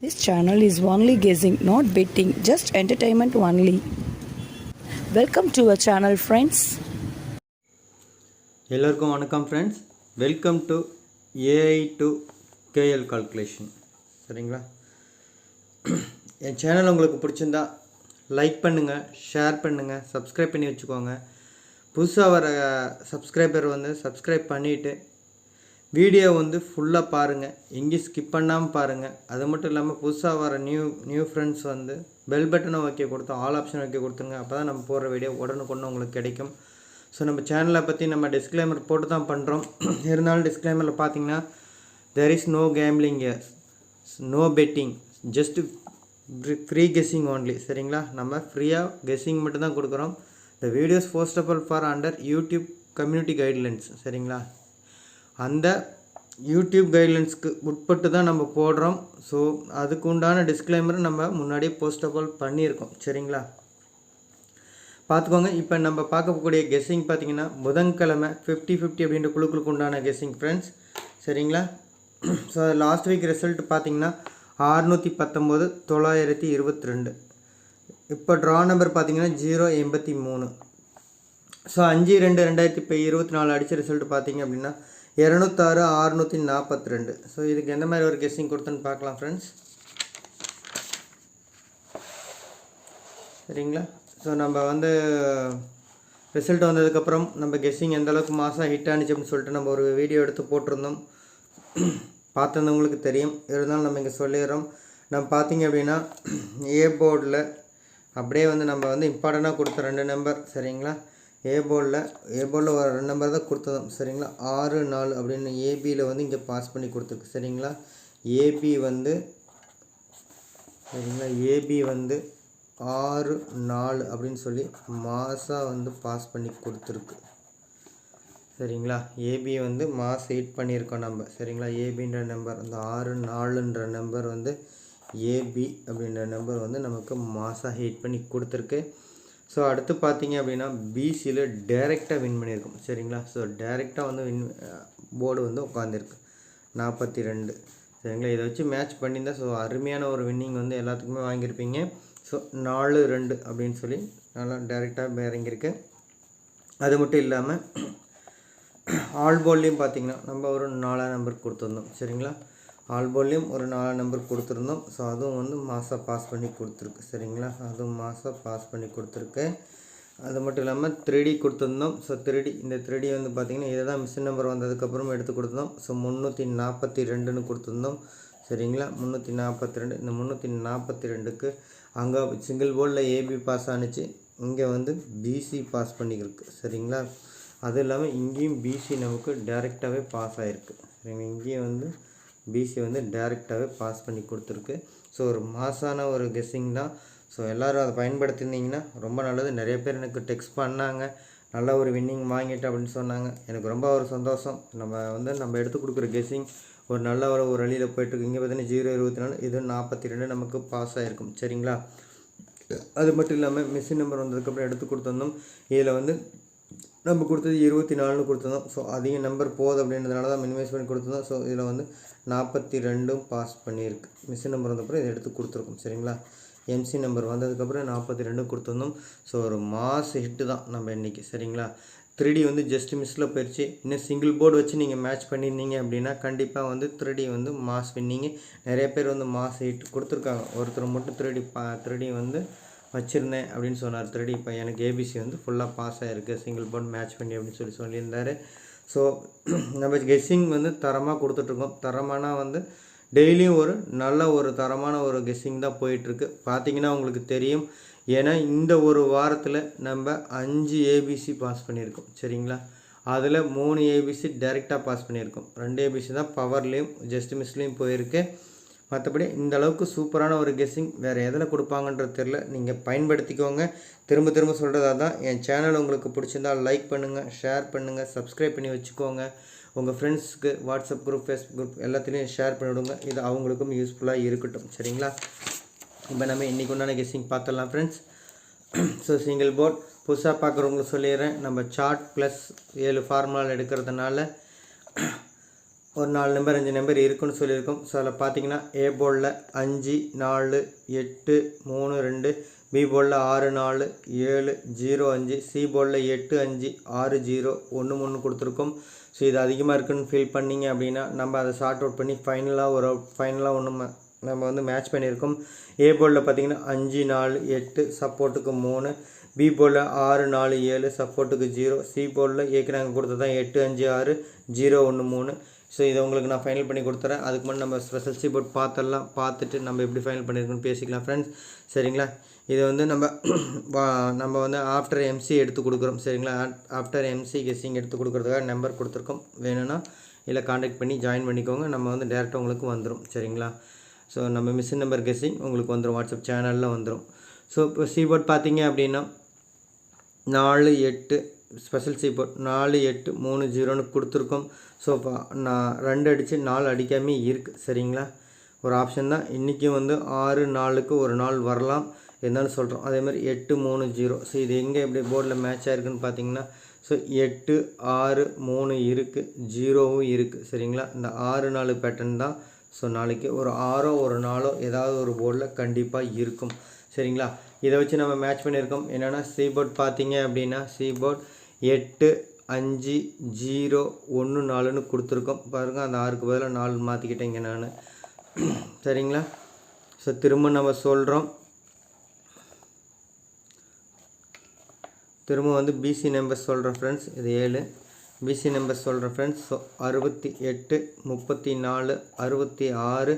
This channel is only guessing, not betting, just entertainment only. Welcome to our channel friends. எல்லோருக்கும் வணக்கம் friends welcome to AI to KL calculation சரிங்களா என் channel உங்களுக்கு பிடிச்சிருந்தா like பண்ணுங்கள் share பண்ணுங்கள் subscribe பண்ணி வச்சுக்கோங்க புதுசாக வர சப்ஸ்கிரைபர் வந்து சப்ஸ்கிரைப் பண்ணிவிட்டு வீடியோ வந்து ஃபுல்லாக பாருங்கள் எங்கேயும் ஸ்கிப் பண்ணாமல் பாருங்கள் அது மட்டும் இல்லாமல் புதுசாக வர நியூ நியூ ஃப்ரெண்ட்ஸ் வந்து பெல் பட்டனை வைக்க கொடுத்து ஆல் ஆப்ஷன் வைக்க கொடுத்துங்க அப்போ தான் நம்ம போடுற வீடியோ உடனுக்குன்னு உங்களுக்கு கிடைக்கும். ஸோ நம்ம சேனலை பற்றி நம்ம டிஸ்க்ளைமர் போட்டு தான் பண்ணுறோம் இருந்தாலும் டிஸ்க்ளைமரில் பார்த்தீங்கன்னா there is no gambling no betting just free guessing only சரிங்களா? நம்ம ஃப்ரீயாக கெஸ்ஸிங் மட்டும் தான் கொடுக்குறோம். The videos first of all for under YouTube community guidelines சரிங்களா? அந்த யூடியூப் கைட்லைன்ஸ்க்கு உட்பட்டு தான் நம்ம போடுறோம். ஸோ அதுக்கு உண்டான டிஸ்க்ளைமரை நம்ம முன்னாடியே போஸ்ட் ஆஃப் ஆல் பண்ணியிருக்கோம். சரிங்களா? பார்த்துக்கோங்க. இப்போ நம்ம பார்க்கக்கூடிய கெஸ்ஸிங் பார்த்தீங்கன்னா புதன்கிழமை ஃபிஃப்டி ஃபிஃப்டி அப்படின்ற குழுக்களுக்கு உண்டான கெஸ்ஸிங் ஃப்ரெண்ட்ஸ் சரிங்களா? ஸோ லாஸ்ட் வீக் ரிசல்ட் பார்த்திங்கன்னா அறுநூற்றி பத்தொம்போது தொள்ளாயிரத்தி இருபத்தி ரெண்டு. இப்போ ட்ரா நம்பர் பார்த்தீங்கன்னா ஜீரோ எண்பத்தி மூணு. ஸோ அஞ்சு ரெண்டு ரெண்டாயிரத்தி இப்போ இருபத்தி நாலு அடித்த ரிசல்ட் பார்த்தீங்க அப்படின்னா இரநூத்தாறு ஆறுநூற்றி நாற்பத்தி ரெண்டு ஸோ இதுக்கு எந்த மாதிரி ஒரு கெஸ்ஸிங் கொடுத்துன்னு பார்க்கலாம் ஃப்ரெண்ட்ஸ் சரிங்களா? ஸோ நம்ம வந்து ரிசல்ட் வந்ததுக்கப்புறம் நம்ம கெஸ்ஸிங் எந்த அளவுக்கு மாதம் ஹிட் ஆனிச்சு அப்படின்னு சொல்லிட்டு நம்ம ஒரு வீடியோ எடுத்து போட்டிருந்தோம். பார்த்துருந்தவங்களுக்கு தெரியும். இருந்தாலும் நம்ம இங்கே சொல்லிடுறோம். நம்ம பார்த்தீங்க அப்படின்னா ஏ போர்டில் அப்படியே வந்து நம்ம வந்து இம்பார்ட்டண்ட்டாக கொடுத்த ரெண்டு நம்பர் சரிங்களா? ஏ போர்டில் ஏ போர்டில் ஒரு ரெண்டு நம்பர் தான் கொடுத்ததும் சரிங்களா? ஆறு நாலு அப்படின்னு ஏபியில் வந்து இங்கே பாஸ் பண்ணி கொடுத்துருக்கு சரிங்களா? ஏபி வந்து சரிங்களா? ஏபி வந்து ஆறு நாலு அப்படின்னு சொல்லி மாதம் வந்து பாஸ் பண்ணி கொடுத்துருக்கு சரிங்களா? ஏபி வந்து மாஸ் எயிட் பண்ணியிருக்கோம் நம்ம சரிங்களா? ஏபின்ற நம்பர் அந்த ஆறு நாலுன்ற நம்பர் வந்து ஏபி அப்படின்ற நம்பர் வந்து நமக்கு மாதம் ஹீட் பண்ணி கொடுத்துருக்கு. ஸோ அடுத்து பார்த்தீங்க அப்படின்னா பிசியில் டைரெக்டாக வின் பண்ணியிருக்கோம். சரிங்களா? ஸோ டைரெக்டாக வந்து வின் போர்டு வந்து உட்காந்துருக்கு நாற்பத்தி ரெண்டு சரிங்களா? இதை வச்சு மேட்ச் பண்ணியிருந்தா ஸோ அருமையான ஒரு வின்னிங் வந்து எல்லாத்துக்குமே வாங்கியிருப்பீங்க. ஸோ நாலு ரெண்டு அப்படின்னு சொல்லி நல்லா டைரெக்டாக இறங்கியிருக்கு. அது மட்டும் இல்லாமல் ஆல் போல்லையும் பார்த்தீங்கன்னா நம்ம ஒரு நாலாம் நம்பர் கொடுத்துருந்தோம். சரிங்களா? ஆல்போட்லேயும் ஒரு நாலு நம்பர் கொடுத்துருந்தோம். ஸோ அதுவும் வந்து மாதம் பாஸ் பண்ணி கொடுத்துருக்கு. சரிங்களா? அதுவும் மாதம் பாஸ் பண்ணி கொடுத்துருக்கு. அது மட்டும் இல்லாமல் த்ரீடி கொடுத்துருந்தோம். ஸோ த்ரீடி இந்த த்ரீடி வந்து பார்த்திங்கன்னா இதை தான் மிஷின் நம்பர் வந்ததுக்கப்புறம் எடுத்து கொடுத்தோம் ஸோ முந்நூற்றி நாற்பத்தி ரெண்டுன்னு கொடுத்துருந்தோம். சரிங்களா? முந்நூற்றி நாற்பத்தி ரெண்டு இந்த முந்நூற்றி நாற்பத்தி ரெண்டுக்கு அங்கே சிங்கிள் போர்டில் ஏபி பாஸ் ஆணுச்சு இங்கே வந்து பிசி பாஸ் பண்ணிக்கிருக்கு சரிங்களா? அதுவும் இல்லாமல் இங்கேயும் பிசி நமக்கு டேரெக்டாகவே பாஸ் ஆகிருக்கு சரிங்களா? இங்கேயும் வந்து பிசி வந்து டைரெக்டாகவே பாஸ் பண்ணி கொடுத்துருக்கு. ஸோ ஒரு மாசான ஒரு கெஸ்ஸிங் தான். ஸோ எல்லோரும் அதை பயன்படுத்தியிருந்தீங்கன்னா ரொம்ப நல்லது. நிறைய பேர் எனக்கு டெக்ஸ்ட் பண்ணாங்க. நல்ல ஒரு வின்னிங் வாங்கிட்டு அப்படின்னு சொன்னாங்க. எனக்கு ரொம்ப ஒரு சந்தோஷம். நம்ம வந்து நம்ம எடுத்து கொடுக்குற கெஸ்ஸிங் ஒரு நல்ல ஒரு ஒரு வழியில் போயிட்டுருக்கு. இங்கே பார்த்தீங்கன்னா ஜீரோ இருபத்தி நாலு இது நாற்பத்தி ரெண்டு நமக்கு பாஸ் ஆகிருக்கும் சரிங்களா? அது மட்டும் இல்லாமல் மிஷின் நம்பர் வந்ததுக்கப்புறம் எடுத்து கொடுத்துருந்தோம். இதில் வந்து நம்ம கொடுத்தது இருபத்தி நாலுன்னு கொடுத்துருந்தோம். ஸோ அதிக நம்பர் போகுது அப்படின்றதுனால தான் மினிமைஸ் பண்ணி கொடுத்துருந்தோம். ஸோ இதில் வந்து நாற்பத்தி ரெண்டும் பாஸ் பண்ணியிருக்கு. மிஷின் நம்பர் வந்தப்பறம் இதை எடுத்து கொடுத்துருக்கோம் சரிங்களா? எம்சி நம்பர் வந்ததுக்கப்புறம் நாற்பத்தி ரெண்டும் கொடுத்துருந்தோம். ஸோ ஒரு மாஸ் ஹிட்டு தான் நம்ம இன்றைக்கி சரிங்களா? த்ரீடி வந்து ஜஸ்ட் மிஸ்ஸில் போயிடுச்சு இன்னும் சிங்கிள் போர்டு வச்சு நீங்கள் மேட்ச் பண்ணியிருந்தீங்க அப்படின்னா கண்டிப்பாக வந்து த்ரீடி வந்து மாஸ் வின்னிங்க நிறைய பேர் வந்து மாஸ் ஹிட் கொடுத்துருக்காங்க. ஒருத்தர் மட்டும் த்ரீடி பா த்ரீடி வந்து வச்சுருந்தேன் அப்படின்னு சொன்னார். த்ரீடி இப்போ எனக்கு ஏபிசி வந்து ஃபுல்லாக பாஸ் ஆகிருக்கு சிங்கிள் போர்ட் மேட்ச் பண்ணி அப்படின்னு சொல்லி சொல்லியிருந்தார். ஸோ நம்ம கெஸ்ஸிங் வந்து தரமாக கொடுத்துட்ருக்கோம். தரமானால் வந்து டெய்லியும் ஒரு நல்ல ஒரு தரமான ஒரு கெஸ்ஸிங் தான் போயிட்டுருக்கு பார்த்தீங்கன்னா உங்களுக்கு தெரியும். ஏன்னா இந்த ஒரு வாரத்தில் நம்ம அஞ்சு ஏபிசி பாஸ் பண்ணியிருக்கோம். சரிங்களா? அதில் மூணு ஏபிசி டைரெக்டாக பாஸ் பண்ணியிருக்கோம். ரெண்டு ஏபிசி தான் பவர்லேயும் ஜஸ்ட் மிஸ்லேயும் போயிருக்கு. மற்றபடி இந்த அளவுக்கு சூப்பரான ஒரு கெஸ்ஸிங் வேறு எதில் கொடுப்பாங்கன்றது தெரில நீங்கள் பயன்படுத்திக்கோங்க. திரும்ப திரும்ப சொல்கிறதா தான் என் சேனல் உங்களுக்கு பிடிச்சிருந்தா லைக் பண்ணுங்கள் ஷேர் பண்ணுங்கள் சப்ஸ்கிரைப் பண்ணி வச்சுக்கோங்க. உங்கள் ஃப்ரெண்ட்ஸுக்கு வாட்ஸ்அப் குரூப் ஃபேஸ்புக் குரூப் எல்லாத்துலேயும் ஷேர் பண்ணிவிடுங்க. இது அவங்களுக்கும் யூஸ்ஃபுல்லாக இருக்கட்டும். சரிங்களா? இப்போ நம்ம இன்றைக்கி உண்டான கெஸ்ஸிங் பார்த்துடலாம் ஃப்ரெண்ட்ஸ் ஸோ சிங்கிள் போர்ட் புதுசாக பார்க்குறவங்களுக்கு சொல்லிடுறேன். நம்ம சார்ட் ப்ளஸ் ஏழு ஃபார்முலாவில் எடுக்கிறதுனால ஒரு நாலு நம்பர் அஞ்சு நம்பர் இருக்குன்னு சொல்லியிருக்கோம். ஸோ அதில் பார்த்தீங்கன்னா ஏ போலில் அஞ்சு நாலு எட்டு மூணு ரெண்டு பி போலில் ஆறு நாலு ஏழு ஜீரோ அஞ்சு சி போலில் எட்டு அஞ்சு ஆறு ஜீரோ ஒன்று மூணு கொடுத்துருக்கோம். ஸோ இது அதிகமாக இருக்குன்னு ஃபீல் பண்ணீங்க அப்படின்னா நம்ம அதை ஷார்ட் அவுட் பண்ணி ஃபைனலாக ஒரு ஃபைனலாக ஒன்று நம்ம வந்து மேட்ச் பண்ணியிருக்கோம். ஏ போலில் பார்த்தீங்கன்னா அஞ்சு நாலு எட்டு சப்போர்ட்டுக்கு மூணு பி போலில் ஆறு நாலு ஏழு சப்போர்ட்டுக்கு ஜீரோ சி போலில் ஏற்கனவே நாங்கள் கொடுத்தது தான் எட்டு அஞ்சு ஆறு ஜீரோ ஒன்று மூணு. ஸோ இதை உங்களுக்கு நான் ஃபைனல் பண்ணி கொடுத்துறேன். அதுக்கு முன்னாடி நம்ம ஸ்பெஷல் சி போர்ட் பார்த்துடலாம். பார்த்துட்டு நம்ம எப்படி ஃபைனல் பண்ணியிருக்கோன்னு பேசிக்கலாம் ஃப்ரெண்ட்ஸ் சரிங்களா? இதை வந்து நம்ம நம்ம வந்து ஆஃப்டர் எம்சி எடுத்து கொடுக்குறோம். சரிங்களா? ஆஃப்டர் எம்சி கெஸ்ஸிங் எடுத்து கொடுக்குறதுக்காக நம்பர் கொடுத்துருக்கோம். வேணும்னா இல்லை காண்டாக்ட் பண்ணி ஜாயின் பண்ணிக்கோங்க. நம்ம வந்து டேரெக்டாக உங்களுக்கு வந்துடும் சரிங்களா? ஸோ நம்ம மிஷின் நம்பர் கெஸ்ஸிங் உங்களுக்கு வந்துடும் வாட்ஸ்அப் சேனலில் வந்துடும் ஸோ இப்போ சீபோர்ட் பார்த்தீங்க அப்படின்னா நாலு எட்டு ஸ்பெஷல் சீப்பர் நாலு எட்டு மூணு ஜீரோன்னு கொடுத்துருக்கோம். ஸோ நான் ரெண்டு அடித்து நாலு அடிக்காமே இருக்குது சரிங்களா? ஒரு ஆப்ஷன் தான். இன்றைக்கும் வந்து ஆறு நாலுக்கு ஒரு நாள் வரலாம் இருந்தாலும் சொல்கிறோம் அதே மாதிரி எட்டு மூணு ஜீரோ. ஸோ இது எங்கே எப்படி போர்டில் மேட்ச் ஆயிருக்குன்னு பார்த்தீங்கன்னா ஸோ எட்டு ஆறு மூணு இருக்குது ஜீரோவும் இருக்குது சரிங்களா? இந்த ஆறு நாலு பேட்டர்ன் தான். ஸோ நாளைக்கு ஒரு ஆறோ ஒரு நாளோ ஏதாவது ஒரு போர்டில் கண்டிப்பாக இருக்கும். சரிங்களா? இதை வச்சு நம்ம மேட்ச் பண்ணியிருக்கோம். என்னென்னா போர்ட் பார்த்தீங்க அப்படின்னா சீபோர்ட் எட்டு அஞ்சு ஜீரோ ஒன்று நாலுன்னு கொடுத்துருக்கோம். பாருங்கள் அந்த ஆறுக்கு பதிலாக நாலு மாற்றிக்கிட்டேங்க நான். சரிங்களா? ஸோ திரும்ப நம்ம சொல்கிறோம் திரும்ப வந்து பிசி நம்பர் சொல்கிறேன் ஃப்ரெண்ட்ஸ் இது ஏழு. பிசி நம்பர் சொல்கிறேன் ஃப்ரெண்ட்ஸ் ஸோ அறுபத்தி எட்டு முப்பத்தி நாலு அறுபத்தி ஆறு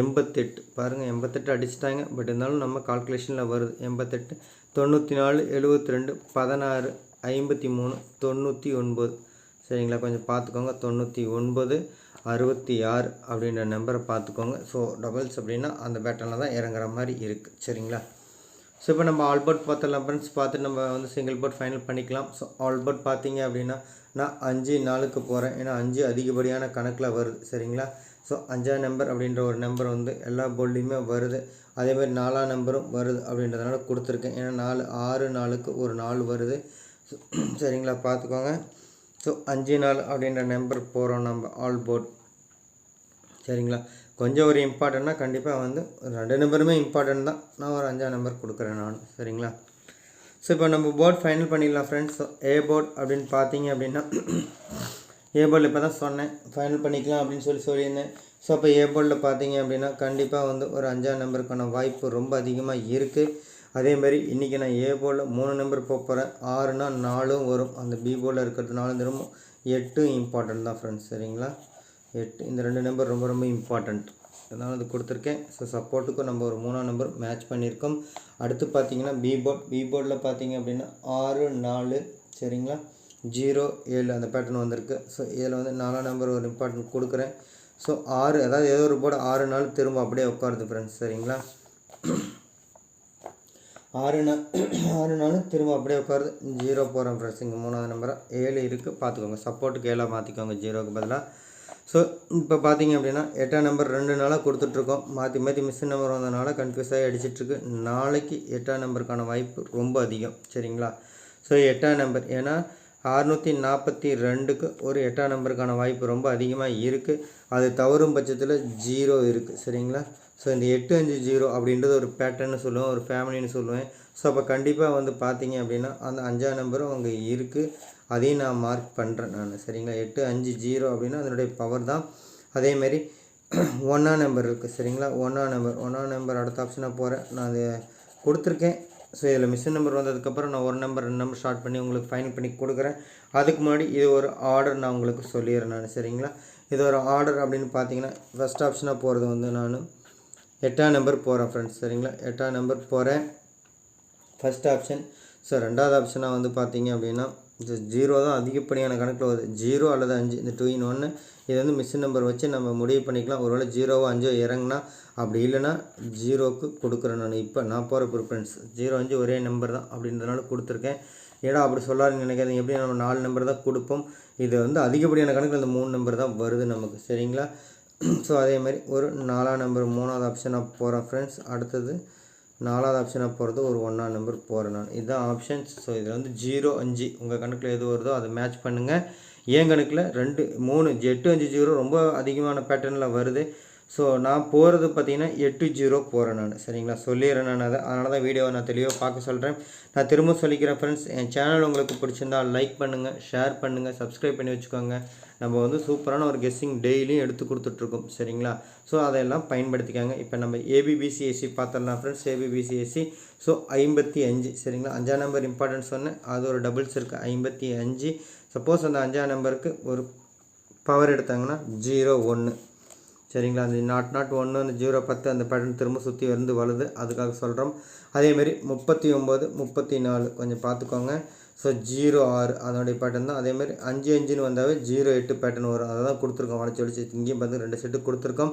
எண்பத்தெட்டு. பாருங்கள் எண்பத்தெட்டு அடிச்சிட்டாங்க. பட் இருந்தாலும் நம்ம கால்குலேஷனில் வருது. எண்பத்தெட்டு தொண்ணூற்றி நாலு எழுபத்தி ரெண்டு பதினாறு ஐம்பத்தி மூணு தொண்ணூற்றி ஒன்பது. சரிங்களா? கொஞ்சம் பார்த்துக்கோங்க. தொண்ணூற்றி ஒன்பது அறுபத்தி ஆறு அப்படின்ற நம்பரை பார்த்துக்கோங்க. ஸோ டபுள்ஸ் அப்படின்னா அந்த பேட்டனில் தான் இறங்குற மாதிரி இருக்குது சரிங்களா? ஸோ இப்போ நம்ம ஆல்பர்ட் பார்த்துடலாம் ஃப்ரெண்ட்ஸ் பார்த்து நம்ம வந்து சிங்கிள் போர்ட் ஃபைனல் பண்ணிக்கலாம். ஸோ ஆல்பர்ட் பார்த்தீங்க அப்படின்னா நான் அஞ்சு நாளுக்கு போகிறேன் ஏன்னா அஞ்சு அதிகப்படியான கணக்கில் வருது. சரிங்களா? ஸோ அஞ்சாம் நம்பர் அப்படின்ற ஒரு நம்பர் வந்து எல்லா போர்ட்லேயுமே வருது. அதே மாதிரி நாலாம் நம்பரும் வருது அப்படின்றதுனால கொடுத்துருக்கேன். ஏன்னா நாலு ஆறு நாளுக்கு ஒரு நாள் வருது. ஸோ சரிங்களா பார்த்துக்கோங்க. ஸோ அஞ்சு நாள் அப்படின்ற நம்பர் போகிறோம் நம்ம ஆல் போர்ட் சரிங்களா? கொஞ்சம் ஒரு இம்பார்ட்டண்ட்னா கண்டிப்பாக வந்து ரெண்டு நம்பருமே இம்பார்ட்டன்ட் தான். நான் ஒரு அஞ்சாம் நம்பர் கொடுக்குறேன் நான் சரிங்களா? ஸோ இப்போ நம்ம போர்ட் ஃபைனல் பண்ணிடலாம் ஃப்ரெண்ட்ஸ் ஏ போர்ட் அப்படின்னு பார்த்தீங்க அப்படின்னா ஏ போர்டில் இப்போ தான் சொன்னேன். ஃபைனல் பண்ணிக்கலாம் அப்படின்னு சொல்லி சொல்லியிருந்தேன். ஸோ அப்போ ஏ போர்டில் பார்த்தீங்க அப்படின்னா கண்டிப்பாக வந்து ஒரு அஞ்சாம் நம்பருக்கான வாய்ப்பு ரொம்ப அதிகமாக இருக்குது அதே மாதிரி இன்றைக்கி நான் ஏ போல் மூணு நம்பர் போக போகிறேன் ஆறுனா நாலும் வரும். அந்த பி போல் இருக்கிறதுனால திரும்ப எட்டும் இம்பார்ட்டண்ட் தான் ஃப்ரெண்ட்ஸ் சரிங்களா? எட்டு இந்த ரெண்டு நம்பர் ரொம்ப ரொம்ப இம்பார்ட்டண்ட் அதனால் அது கொடுத்துருக்கேன். ஸோ சப்போர்ட்டுக்கும் நம்ம ஒரு மூணாம் நம்பர் மேட்ச் பண்ணியிருக்கோம். அடுத்து பார்த்தீங்கன்னா பி போர்ட் பி போர்டில் பார்த்தீங்க அப்படின்னா ஆறு நாலு சரிங்களா? ஜீரோ ஏழு அந்த பேட்டர்ன் வந்திருக்கு. ஸோ இதில் வந்து நாலாம் நம்பர் ஒரு இம்பார்ட்டன்ட் கொடுக்குறேன். ஸோ ஆறு அதாவது ஏதோ ஒரு போர்டு ஆறு நாள் திரும்ப அப்படியே உட்காருது ஃப்ரெண்ட்ஸ் சரிங்களா? ஆறு நாள் ஆறு நாளும் திரும்ப அப்படியே உட்காருது ஜீரோ போகிற ஃப்ரெண்ட்ஸ் இங்கே மூணாவது நம்பராக ஏழு இருக்குது பார்த்துக்கோங்க. சப்போர்ட்டுக்கு ஏழாக மாற்றிக்கோங்க ஜீரோக்கு பதிலாக ஸோ இப்போ பார்த்தீங்க அப்படின்னா எட்டாம் நம்பர் ரெண்டு நாளாக கொடுத்துட்ருக்கோம். மாற்றி மாற்றி மிஸ் நம்பர் வந்ததுனால கன்ஃபியூஸ் ஆகி அடிச்சிட்ருக்கு. நாளைக்கு எட்டாம் நம்பருக்கான வாய்ப்பு ரொம்ப அதிகம். சரிங்களா? ஸோ எட்டாம் நம்பர் ஏன்னா அறுநூற்றி நாற்பத்தி ரெண்டுக்கு ஒரு எட்டாம் நம்பருக்கான வாய்ப்பு ரொம்ப அதிகமாக இருக்குது அது தவறும் பட்சத்தில் ஜீரோ இருக்குது சரிங்களா? ஸோ இந்த எட்டு அஞ்சு ஜீரோ அப்படின்றது ஒரு பேட்டர்ன்னு சொல்லுவேன் ஒரு ஃபேமிலின்னு சொல்லுவேன். ஸோ அப்போ கண்டிப்பாக வந்து பார்த்தீங்க அப்படின்னா அந்த அஞ்சாம் நம்பரும் அங்கே இருக்குது அதையும் நான் மார்க் பண்ணுறேன் நான். சரிங்களா? எட்டு அஞ்சு ஜீரோ அப்படின்னா அதனுடைய பவர் தான். அதேமாரி ஒன்றா நம்பர் இருக்குது சரிங்களா? ஒன்றா நம்பர். ஒன்றா நம்பர் அடுத்த ஆப்ஷனாக போகிறேன் நான் அது கொடுத்துருக்கேன். ஸோ இதில் மிஷின் நம்பர் வந்ததுக்கப்புறம் நான் ஒரு நம்பர் ரெண்டு நம்பர் ஷார்ட் பண்ணி உங்களுக்கு ஃபைனல் பண்ணி கொடுக்குறேன். அதுக்கு முன்னாடி இது ஒரு ஆர்டர் நான் உங்களுக்கு சொல்லிடுறேன் நான் சரிங்களா? இது ஒரு ஆர்டர் அப்படின்னு பார்த்தீங்கன்னா ஃபஸ்ட் ஆப்ஷனாக போகிறது வந்து நான் எட்டாம் நம்பர் போகிறேன் ஃப்ரெண்ட்ஸ் சரிங்களா? எட்டாம் நம்பர் போகிறேன் ஃபஸ்ட் ஆப்ஷன் ஸோ ரெண்டாவது ஆப்ஷனாக வந்து பார்த்தீங்க அப்படின்னா இந்த ஜீரோ தான் அதிகப்படியான கணக்கில் வருது. ஜீரோ அல்லது அஞ்சு இந்த டூ இன் ஒன்று இது வந்து மிஷின் நம்பர் வச்சு நம்ம முடிவு பண்ணிக்கலாம். ஒருவேளை ஜீரோவோ அஞ்சோ இறங்குனா அப்படி இல்லைன்னா ஜீரோக்கு கொடுக்குறேன் நான். இப்போ நான் போகிற ப்ரிஃபரன்ஸ் ஜீரோ அஞ்சு ஒரே நம்பர் தான் அப்படின்றதுனால கொடுத்துருக்கேன். ஏடா அப்படி சொல்லாருன்னு நினைக்காதீங்க. எப்படி நம்ம நாலு நம்பர் தான் கொடுப்போம். இது வந்து அதிகப்படியான கணக்கில் இந்த மூணு நம்பர் தான் வருது நமக்கு. சரிங்களா? ஸோ அதே மாதிரி ஒரு நாலாம் நம்பர் மூணாவது ஆப்ஷனாக போகிறோம் ஃப்ரெண்ட்ஸ் அடுத்தது நாலாவது ஆப்ஷனாக போகிறது ஒரு ஒன்றாம் நம்பர் போகிறேன் நான். இதுதான் ஆப்ஷன்ஸ் ஸோ இதில் வந்து ஜீரோ அஞ்சு. உங்கள் கணக்கில் எது வருதோ அதை மேட்ச் பண்ணுங்கள் என் கணக்கில் ரெண்டு மூணு எட்டு அஞ்சு ஜீரோ ரொம்ப அதிகமான பேட்டர்னில் வருது. ஸோ நான் போகிறது பார்த்தீங்கன்னா எட்டு ஜீரோ போகிறேன் நான். சரிங்களா? சொல்லிடுறேன் நான் அதை. அதனால தான் வீடியோவை நான் தெளிவாக பார்க்க சொல்கிறேன் நான் திரும்ப சொல்லிக்கிறேன் ஃப்ரெண்ட்ஸ் என் சேனல் உங்களுக்கு பிடிச்சிருந்தா லைக் பண்ணுங்கள் ஷேர் பண்ணுங்கள் சப்ஸ்கிரைப் பண்ணி வச்சுக்கோங்க. நம்ம வந்து சூப்பரான ஒரு கெஸ்ஸிங் டெய்லியும் எடுத்து கொடுத்துட்ருக்கோம். சரிங்களா? ஸோ அதையெல்லாம் பயன்படுத்திக்காங்க. இப்போ நம்ம ஏபிபிசிஎஸ்சி பார்த்துடலாம் ஃப்ரெண்ட்ஸ் ஏபிபிசிஎஸ்சி ஸோ ஐம்பத்தி அஞ்சு. சரிங்களா? அஞ்சாம் நம்பர் இம்பார்ட்டன்ஸ் சொன்னேன். அது ஒரு டபுள்ஸ் இருக்குது ஐம்பத்தி அஞ்சு. சப்போஸ் அந்த அஞ்சாம் நம்பருக்கு ஒரு பவர் எடுத்தாங்கன்னா ஜீரோ ஒன்று சரிங்களா? அந்த நாட் நாட் ஒன்று அந்த ஜீரோ பத்து அந்த பேட்டர்ன் திரும்ப சுற்றி வந்து வருது. அதுக்காக சொல்கிறோம் அதேமாரி முப்பத்தி ஒம்பது முப்பத்தி நாலு கொஞ்சம் பார்த்துக்கோங்க ஸோ ஜீரோ ஆறு அதனுடைய பேட்டர்ன் தான். அதேமாதிரி அஞ்சு அஞ்சுன்னு வந்தாவே ஜீரோ எட்டு பேட்டர்ன் வரும். அதை தான் கொடுத்துருக்கோம். வளைச்சி வளைச்சி இங்கேயும் பார்த்து ரெண்டு செட்டு கொடுத்துருக்கோம்.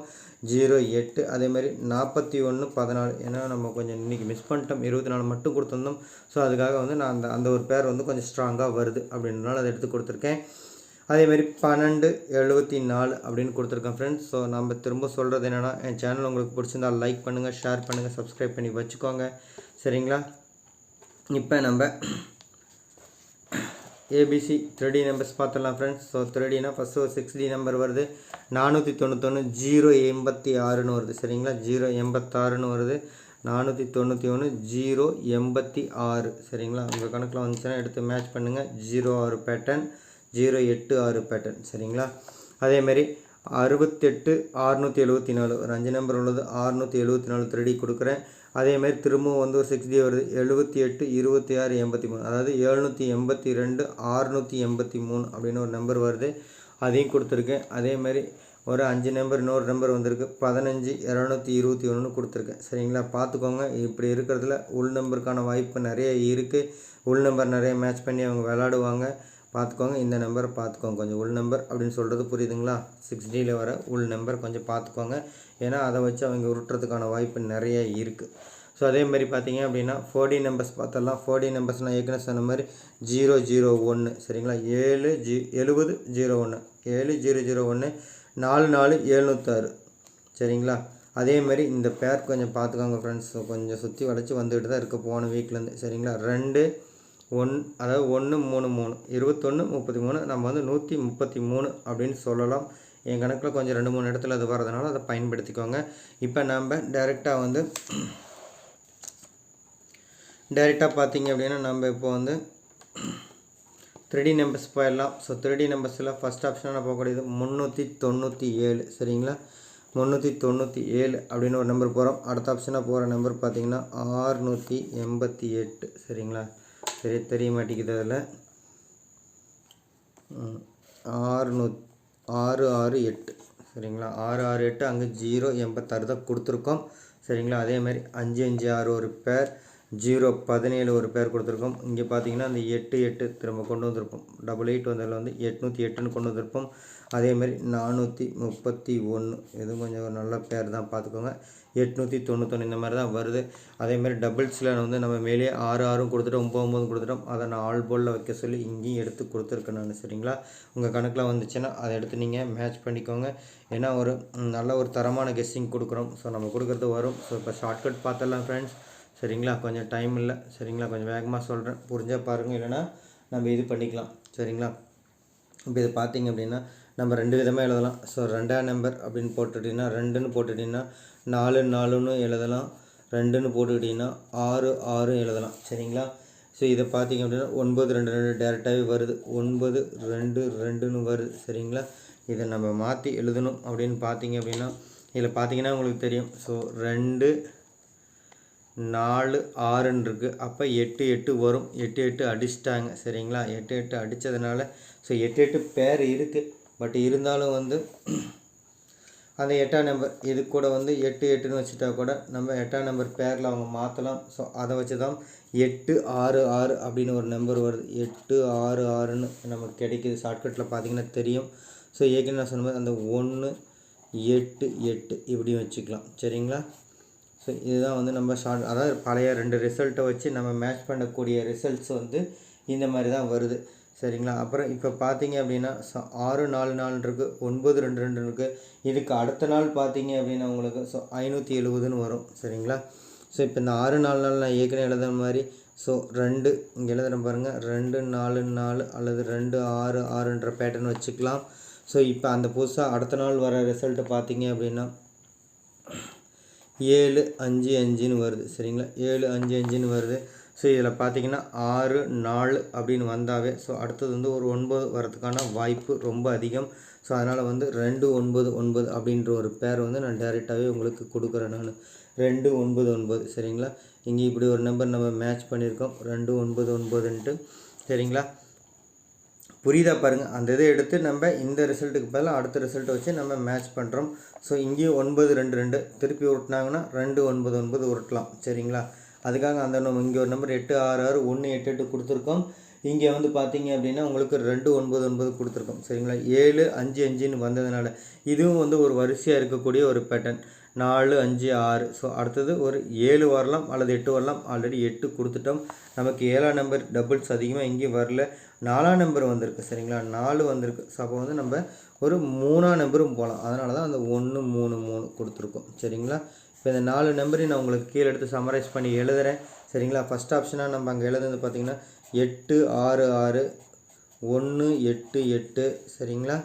ஜீரோ எட்டு அதேமாதிரி நாற்பத்தி ஒன்று பதினாலு. ஏன்னா நம்ம கொஞ்சம் இன்றைக்கி மிஸ் பண்ணிட்டோம். இருபத்தி நாலு மட்டும் கொடுத்துருந்தோம். ஸோ அதுக்காக வந்து நான் அந்த அந்த ஒரு பேர் வந்து கொஞ்சம் ஸ்ட்ராங்காக வருது அப்படின்றனால அதை எடுத்து கொடுத்துருக்கேன். அதேமாரி பன்னெண்டு எழுபத்தி நாலு அப்படின்னு கொடுத்துருக்கேன் ஃப்ரெண்ட்ஸ் ஸோ நம்ம திரும்ப சொல்கிறது என்னென்னா என் சேனல் உங்களுக்கு பிடிச்சிருந்தா லைக் பண்ணுங்கள் ஷேர் பண்ணுங்கள் சப்ஸ்கிரைப் பண்ணி வச்சுக்கோங்க. சரிங்களா? இப்போ நம்ம ஏபிசி த்ரீ நம்பர்ஸ் பார்த்துடலாம் ஃப்ரெண்ட்ஸ் ஸோ த்ரீடினா ஃபஸ்ட்டு ஒரு சிக்ஸ் டி நம்பர் வருது. நானூற்றி தொண்ணூத்தொன்று ஜீரோ எண்பத்தி ஆறுன்னு வருது. சரிங்களா? ஜீரோ எண்பத்தாறுன்னு வருது. நானூற்றி தொண்ணூற்றி ஒன்று ஜீரோ எண்பத்தி ஆறு சரிங்களா? உங்கள் கணக்கில் வந்துச்சுன்னா எடுத்து மேட்ச் பண்ணுங்கள் ஜீரோ ஆறு பேட்டர்ன் ஜீரோ எட்டு ஆறு பேட்டர்ன் சரிங்களா? அதேமாரி அறுபத்தெட்டு அறுநூற்றி எழுபத்தி நாலு ஒரு அஞ்சு நம்பர் உள்ளது அறுநூற்றி எழுபத்தி நாலு த்ரீடி கொடுக்குறேன். அதேமாரி திரும்பவும் வந்து ஒரு சிக்ஸ் டி வருது எழுபத்தி எட்டு இருபத்தி ஆறு எண்பத்தி மூணு அதாவது எழுநூற்றி எண்பத்தி ரெண்டு அறுநூற்றி எண்பத்தி மூணு அப்படின்னு ஒரு நம்பர் வருது. அதையும் கொடுத்துருக்கேன். அதேமாரி ஒரு அஞ்சு நம்பர் இன்னொரு நம்பர் வந்திருக்கு பதினஞ்சு இரநூத்தி இருபத்தி ஒன்று கொடுத்துருக்கேன். சரிங்களா? பார்த்துக்கோங்க. இப்படி இருக்கிறதுல உள் நம்பருக்கான வாய்ப்பு நிறைய இருக்குது உள் நம்பர் நிறைய மேட்ச் பண்ணி அவங்க விளாடுவாங்க பார்த்துக்கோங்க. இந்த நம்பரை பார்த்துக்கோங்க. கொஞ்சம் உள் நம்பர் அப்படின்னு சொல்கிறது புரியுதுங்களா? சிக்ஸ் டியில் வர உள் நம்பர் கொஞ்சம் பார்த்துக்கோங்க. ஏன்னா அதை வச்சு அவங்க உருட்டுறதுக்கான வாய்ப்பு நிறைய இருக்குது ஸோ அதே மாதிரி பார்த்தீங்க அப்படின்னா ஃபோர்டி நம்பர்ஸ் பார்த்தலாம் ஃபோர்டி நம்பர்ஸ் நான் ஏற்கனவே சொன்ன மாதிரி ஜீரோ ஜீரோ ஒன்று சரிங்களா? ஏழு ஜி எழுபது ஜீரோ ஒன்று ஏழு ஜீரோ ஜீரோ ஒன்று நாலு நாலு எழுநூத்தாறு சரிங்களா? அதே மாதிரி இந்த பேர் கொஞ்சம் பார்த்துக்கோங்க ஃப்ரெண்ட்ஸ் கொஞ்சம் சுற்றி வளைச்சி வந்துக்கிட்டு தான் இருக்க போன வீக்லேருந்து சரிங்களா? ரெண்டு ஒன் அதாவது ஒன்று மூணு மூணு. இருபத்தொன்று முப்பத்தி மூணு. நம்ம வந்து நூற்றி முப்பத்தி மூணு அப்படின்னு சொல்லலாம். என் கணக்கில் கொஞ்சம் ரெண்டு மூணு இடத்துல அது வரதுனால அதை பயன்படுத்திக்கோங்க. இப்போ நம்ம டைரெக்டாக வந்து டைரெக்டாக பார்த்தீங்க அப்படின்னா நம்ம இப்போ வந்து த்ரீடி நம்பர்ஸ் போயிடலாம். ஸோ த்ரீ நம்பர்ஸில் ஃபஸ்ட் ஆப்ஷனாக போகக்கூடியது? முந்நூற்றி தொண்ணூற்றி ஏழு. சரிங்களா? முந்நூற்றி தொண்ணூற்றி ஏழு அப்படின்னு ஒரு நம்பர் போகிறோம் அடுத்த ஆப்ஷனாக போகிற நம்பர் பார்த்தீங்கன்னா ஆறுநூற்றி எண்பத்தி எட்டு. சரிங்களா? சரி தெரிய மாட்டேங்குது அதில். ஆறுநூ ஆறு ஆறு எட்டு. சரிங்களா? ஆறு ஆறு எட்டு அங்கே ஜீரோ எண்பத்தாறு தான் கொடுத்துருக்கோம். சரிங்களா? அதே மாதிரி அஞ்சு அஞ்சு ஆறு ஒரு பேர் ஜீரோ பதினேழு ஒரு பேர் கொடுத்துருக்கோம். இங்கே பார்த்தீங்கன்னா அந்த எட்டு எட்டு திரும்ப கொண்டு வந்திருப்போம். டபுள் எயிட் வந்ததில் வந்து எட்நூற்றி எட்டுன்னு கொண்டு வந்திருப்போம். அதேமாதிரி நானூற்றி முப்பத்தி ஒன்று இதுவும் கொஞ்சம் ஒரு நல்ல பேர் தான் பார்த்துக்கோங்க எட்நூற்றி தொண்ணூத்தொன்று இந்த மாதிரி தான் வருது. அதேமாதிரி டபுள்ஸில் வந்து நம்ம மேலேயே ஆறு ஆறும் கொடுத்துட்டோம் ஒம்பது ஒம்பது கொடுத்துட்டோம். அதை நான் ஆல் போலில் வைக்க சொல்லி இங்கேயும் எடுத்து கொடுத்துருக்கேன் நான் சரிங்களா? உங்கள் கணக்கில் வந்துச்சுன்னா அதை எடுத்து நீங்கள் மேட்ச் பண்ணிக்கோங்க. ஏன்னா ஒரு நல்ல ஒரு தரமான கெஸ்ஸிங் கொடுக்குறோம். ஸோ நம்ம கொடுக்குறது வரும். ஸோ இப்போ ஷார்ட்கட் பார்த்துடலாம் ஃப்ரெண்ட்ஸ் சரிங்களா? கொஞ்சம் டைம் இல்லை. சரிங்களா? கொஞ்சம் வேகமாக சொல்கிறேன் புரிஞ்சால் பாருங்கள் இல்லைன்னா நம்ம இது பண்ணிக்கலாம். சரிங்களா? இப்போ இது பார்த்தீங்க அப்படின்னா நம்ம ரெண்டு விதமாக எழுதலாம். ஸோ ரெண்டாம் நம்பர் அப்படின்னு போட்டுட்டிங்கன்னா ரெண்டுன்னு போட்டுட்டிங்கன்னா நாலு நாலுன்னு எழுதலாம். ரெண்டுன்னு போட்டுக்கிட்டிங்கன்னா ஆறு ஆறு எழுதலாம். சரிங்களா? ஸோ இதை பார்த்தீங்க அப்படின்னா ஒன்பது ரெண்டு ரெண்டு டேரெக்டாகவே வருது. ஒன்பது ரெண்டு ரெண்டுன்னு வருது. சரிங்களா? இதை நம்ம மாற்றி எழுதணும் அப்படின்னு பார்த்தீங்க அப்படின்னா இதில் பார்த்தீங்கன்னா உங்களுக்கு தெரியும். ஸோ ரெண்டு நாலு ஆறுன்னு இருக்குது அப்போ எட்டு எட்டு வரும். எட்டு எட்டு அடிச்சிட்டாங்க. சரிங்களா? எட்டு எட்டு அடித்ததுனால ஸோ எட்டு எட்டு பேர் இருக்குது பட் இருந்தாலும் வந்து அந்த எட்டாம் நம்பர் இது கூட வந்து எட்டு எட்டுன்னு வச்சுட்டா கூட நம்ம எட்டாம் நம்பர் பேரில் அவங்க மாற்றலாம் ஸோ அதை வச்சு தான் எட்டு ஆறு ஆறு அப்படின்னு ஒரு நம்பர் வருது. எட்டு ஆறு ஆறுன்னு நமக்கு கிடைக்கிது. ஷார்ட்கட்டில் பார்த்திங்கன்னா தெரியும். ஸோ ஏற்கனவே நான் சொன்ன மாதிரி அந்த ஒன்று எட்டு எட்டு இப்படியும் வச்சுக்கலாம். சரிங்களா? ஸோ இதுதான் வந்து நம்ம ஷார்ட் அதாவது பழைய ரெண்டு ரிசல்ட்டை வச்சு நம்ம மேட்ச் பண்ணக்கூடிய ரிசல்ட்ஸ் வந்து இந்த மாதிரி தான் வருது. சரிங்களா? அப்புறம் இப்போ பார்த்தீங்க அப்படின்னா ஸோ ஆறு நாலு நாலு இருக்குது ஒன்பது ரெண்டு ரெண்டு இருக்குது இதுக்கு அடுத்த நாள் பார்த்தீங்க அப்படின்னா உங்களுக்கு ஸோ ஐநூற்றி எழுபதுன்னு வரும். சரிங்களா? ஸோ இப்போ இந்த ஆறு நாலு நாள் நான் ஏற்கனவே எழுதுன மாதிரி ஸோ ரெண்டு இங்கே எழுதுறேன் பாருங்கள் ரெண்டு நாலு நாலு அல்லது ரெண்டு ஆறு ஆறுன்ற பேட்டர்ன் வச்சுக்கலாம். ஸோ இப்போ அந்த புதுசாக அடுத்த நாள் வர ரிசல்ட்டு பார்த்தீங்க அப்படின்னா ஏழு அஞ்சு அஞ்சுன்னு வருது. சரிங்களா? ஏழு அஞ்சு அஞ்சுன்னு வருது. ஸோ இதில் பார்த்தீங்கன்னா ஆறு நாலு அப்படின்னு வந்தாவே ஸோ அடுத்தது வந்து ஒரு ஒன்பது வரதுக்கான வாய்ப்பு ரொம்ப அதிகம். ஸோ அதனால் வந்து ரெண்டு ஒன்பது ஒன்பது அப்படின்ற ஒரு பேர் வந்து நான் டேரெக்டாகவே உங்களுக்கு கொடுக்குறேன் நான். ரெண்டு ஒன்பது ஒன்பது. சரிங்களா? இங்கே இப்படி ஒரு நம்பர் நம்ம மேட்ச் பண்ணியிருக்கோம். ரெண்டு ஒன்பது ஒன்பதுன்ட்டு. சரிங்களா? புரியுதா பாருங்கள் அந்த இதை எடுத்து நம்ம இந்த ரிசல்ட்டுக்கு பதிலாக அடுத்த ரிசல்ட்டை வச்சு நம்ம மேட்ச் பண்ணுறோம் ஸோ இங்கேயும் ஒன்பது ரெண்டு ரெண்டு. திருப்பி உருட்டினாங்கன்னா ரெண்டு ஒன்பது ஒன்பது உருட்டலாம். சரிங்களா? அதுக்காக அந்த நம்ம இங்கே ஒரு நம்பர் எட்டு ஆறு ஆறு ஒன்று எட்டு எட்டு கொடுத்துருக்கோம். இங்கே வந்து பார்த்தீங்க அப்படின்னா உங்களுக்கு ரெண்டு ஒன்பது ஒன்பது கொடுத்துருக்கோம். சரிங்களா? ஏழு அஞ்சு அஞ்சுன்னு வந்ததுனால இதுவும் வந்து ஒரு வரிசையாக இருக்கக்கூடிய ஒரு பேட்டர்ன் நாலு அஞ்சு ஆறு. ஸோ அடுத்தது ஒரு ஏழு வரலாம் அல்லது எட்டு வரலாம். ஆல்ரெடி எட்டு கொடுத்துட்டோம். நமக்கு ஏழாம் நம்பர் டபுள்ஸ் அதிகமாக எங்கேயும் வரல. நாலாம் நம்பர் வந்திருக்கு சரிங்களா? நாலு வந்திருக்கு. ஸோ அப்போ வந்து நம்ம ஒரு மூணாம் நம்பரும் போகலாம் அதனால தான் அந்த ஒன்று மூணு மூணு கொடுத்துருக்கோம். சரிங்களா? இப்போ இந்த நாலு நம்பரையும் நான் உங்களுக்கு கீழே எடுத்து சமரைஸ் பண்ணி எழுதுகிறேன் சரிங்களா? ஃபஸ்ட் ஆப்ஷனாக நம்ம அங்கே எழுதுனது பார்த்திங்கன்னா எட்டு ஆறு ஆறு ஒன்று எட்டு எட்டு. சரிங்களா?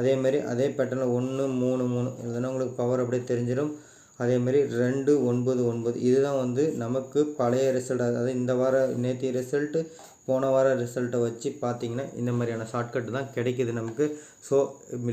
அதேமாரி அதே பேட்டர்னில் ஒன்று மூணு மூணு இதுனா உங்களுக்கு பவர் அப்படியே தெரிஞ்சிடும். அதேமாரி ரெண்டு ஒன்பது ஒன்பது இதுதான் வந்து நமக்கு பழைய ரிசல்ட் அதாவது இந்த வார நேற்றைய ரிசல்ட்டு போன வார ரிசல்ட்டை வச்சு பார்த்தீங்கன்னா இந்த மாதிரியான ஷார்ட்கட் தான் கிடைக்கிது நமக்கு. ஸோ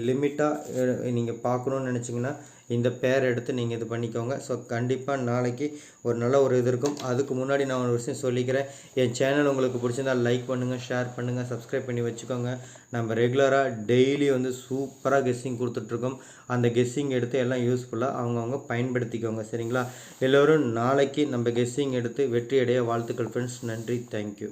லிமிட்டாக நீங்கள் பார்க்கணுன்னு நினச்சிங்கன்னா இந்த பேர் எடுத்து நீங்கள் இது பண்ணிக்கோங்க. ஸோ கண்டிப்பாக நாளைக்கு ஒரு நல்ல ஒரு இது இருக்கும். அதுக்கு முன்னாடி நான் ஒரு விஷயம் சொல்லிக்கிறேன். என் சேனல் உங்களுக்கு பிடிச்சிருந்தா லைக் பண்ணுங்கள் ஷேர் பண்ணுங்கள் சப்ஸ்கிரைப் பண்ணி வச்சுக்கோங்க. நம்ம ரெகுலராக டெய்லி வந்து சூப்பராக கெஸ்ஸிங் கொடுத்துட்ருக்கோம். அந்த கெஸ்ஸிங் எடுத்து எல்லாம் யூஸ்ஃபுல்லாக அவங்கவுங்க பயன்படுத்திக்கோங்க. சரிங்களா? எல்லோரும் நாளைக்கு நம்ம கெஸ்ஸிங் எடுத்து வெற்றியடைய வாழ்த்துக்கள் ஃப்ரெண்ட்ஸ் நன்றி. தேங்க்யூ